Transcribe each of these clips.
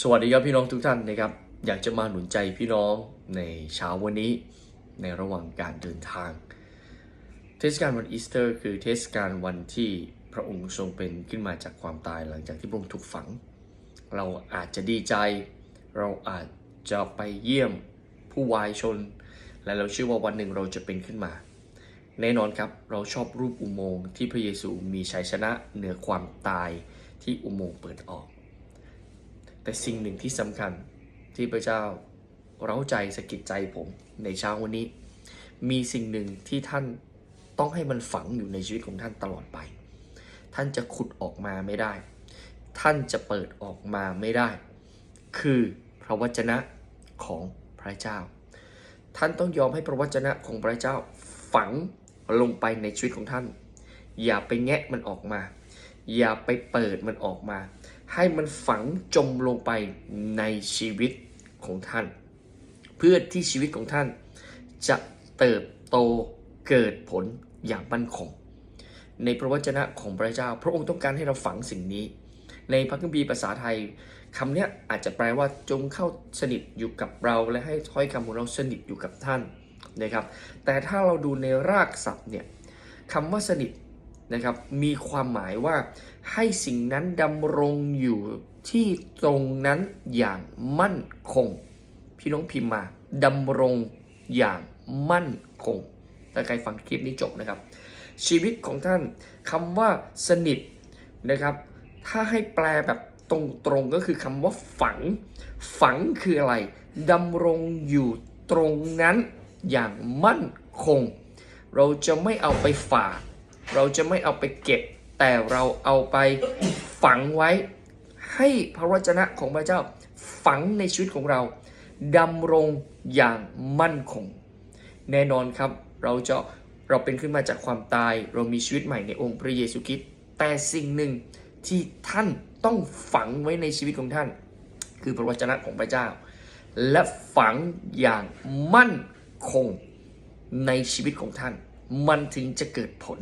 สวัสดีครับพี่น้องทุกท่านนะครับ อยากจะมาหนุนใจพี่น้องในเช้าวันนี้ในระหว่างการเดินทาง เทศกาลวันอีสเตอร์ คือเทศกาลวันที่พระองค์ทรงเป็นขึ้นมาจากความตายหลังจากที่พระองค์ถูกฝัง เราอาจจะดีใจ เราอาจจะไปเยี่ยมผู้วายชน และเราเชื่อว่าวันหนึ่งเราจะเป็นขึ้นมา แน่นอนครับเราชอบรูปอุโมงค์ที่พระเยซูมีชัยชนะเหนือความตายที่อุโมงค์เปิดออก แต่สิ่งหนึ่งที่สำคัญที่พระเจ้าเร้าใจสะกิดใจผมในเช้าวันนี้ มีสิ่งหนึ่งที่ท่านต้องให้มันฝังอยู่ในชีวิตของท่านตลอดไป ท่านจะขุดออกมาไม่ได้ ท่านจะเปิดออกมาไม่ได้ คือพระวจนะของพระเจ้า ท่านต้องยอมให้พระวจนะของพระเจ้าฝังลงไปในชีวิตของท่าน อย่าไปแงะมันออกมา อย่าไปเปิดมันออกมา ให้มันฝังจมลงไปในชีวิตของท่าน เพื่อที่ชีวิตของท่าน จะเติบโตเกิดผลอย่างมั่นคง ในพระวจนะของพระเจ้า พระองค์ต้องการให้เราฝังสิ่งนี้ ในพระคัมภีร์ภาษาไทยคำเนี้ยอาจจะแปลว่าจงเข้าสนิทอยู่กับเราและให้ถ้อยคำของเราสนิทอยู่กับท่านนะครับ แต่ถ้าเราดูในรากศัพท์เนี่ยคำว่าสนิท นะครับมีความหมายว่าให้สิ่งนั้นดำรงอยู่ที่ตรงนั้นอย่างมั่นคง พี่น้องพิมพ์มาดำรงอย่างมั่นคงถ้าใครฟังคลิปนี้จบนะครับ ชีวิตของท่านคำว่าสนิทนะครับ ถ้าให้แปลแบบตรงๆก็คือคำว่าฝัง ฝังคืออะไรดำรงอยู่ตรงนั้นอย่างมั่นคง เราจะไม่เอาไปฝาก เราจะไม่เอาไปเก็บ แต่เราเอาไปฝังไว้ ให้พระวจนะของพระเจ้าฝังในชีวิตของเราดำรงอย่างมั่นคง แน่นอนครับ เราจะเราเป็นขึ้นมาจากความตาย เรามีชีวิตใหม่ในองค์พระเยซูคริสต์แต่สิ่งหนึ่งที่ท่านต้องฝังไว้ในชีวิตของท่าน คือพระวจนะของพระเจ้า และฝังอย่างมั่นคงในชีวิตของท่าน มันถึงจะเกิดผล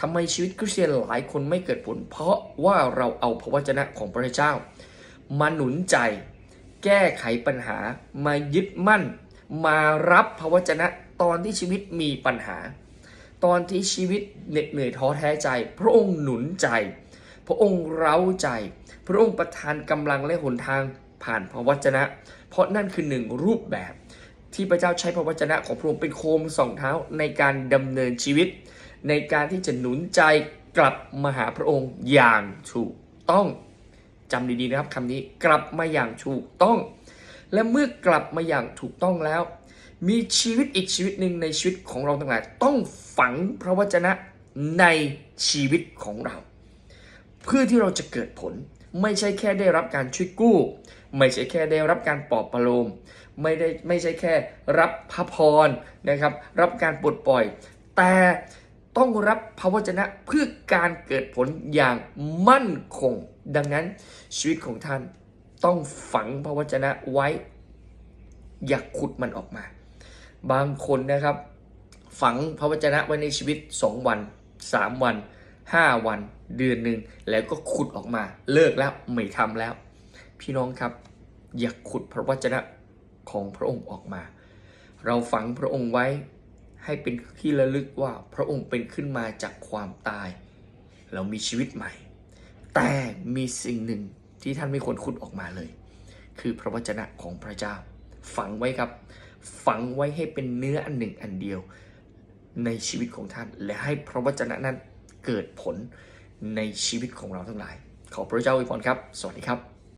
ทำไมชีวิตคริสเตียนหลายคนไม่เกิดผล เพราะว่าเราเอาพระวจนะของพระเจ้า มาหนุนใจ แก้ไขปัญหา มายึดมั่น มารับพระวจนะตอนที่ชีวิตมีปัญหา ตอนที่ชีวิตเหน็ดเหนื่อยท้อแท้ใจ พระองค์หนุนใจ พระองค์เร้าใจ พระองค์ประทานกำลังและหนทางผ่านพระวจนะ เพราะนั่นคือหนึ่งรูปแบบ ที่พระเจ้าใช้พระวจนะของพระองค์เป็นโคมสองเท้าในการดำเนินชีวิต ในการที่จะหนุนใจกลับมาหาพระองค์อย่างถูกต้องจำดีๆนะครับคำนี้กลับมาอย่างถูกต้อง และเมื่อกลับมาอย่างถูกต้องแล้ว มีชีวิตอีกชีวิตหนึ่งในชีวิตของเราทั้งหลายต้องฝังพระวจนะในชีวิตของเรา เพื่อที่เราจะเกิดผลไม่ใช่แค่ได้รับการช่วยกู้ ไม่ใช่แค่ได้รับการปลอบประโลมไม่ได้ไม่ใช่แค่รับพระพรนะครับ รับการปลดปล่อย แต่ ต้องรับพระวจนะเพื่อการเกิดผลอย่างมั่นคง ดังนั้นชีวิตของท่านต้องฝังพระวจนะไว้ อย่าขุดมันออกมา บางคนนะครับ ฝังพระวจนะไว้ในชีวิต 2 วัน 3 วัน 5 วัน เดือนหนึ่งแล้วก็ขุดออกมา เลิกแล้วไม่ทำแล้ว พี่น้องครับ อย่าขุดพระวจนะของพระองค์ออกมา เราฝังพระองค์ไว้ ให้เป็นที่ระลึกว่าพระองค์เป็นขึ้นมาจากความตาย เรามีชีวิตใหม่ แต่มีสิ่งหนึ่งที่ท่านไม่ควรขุดออกมาเลย คือพระวจนะของพระเจ้า ฝังไว้ครับ ฝังไว้ให้เป็นเนื้ออันหนึ่งอันเดียวในชีวิตของท่าน และให้พระวจนะนั้นเกิดผลในชีวิตของเราทั้งหลาย ขอพระเจ้าอวยพรครับ สวัสดีครับ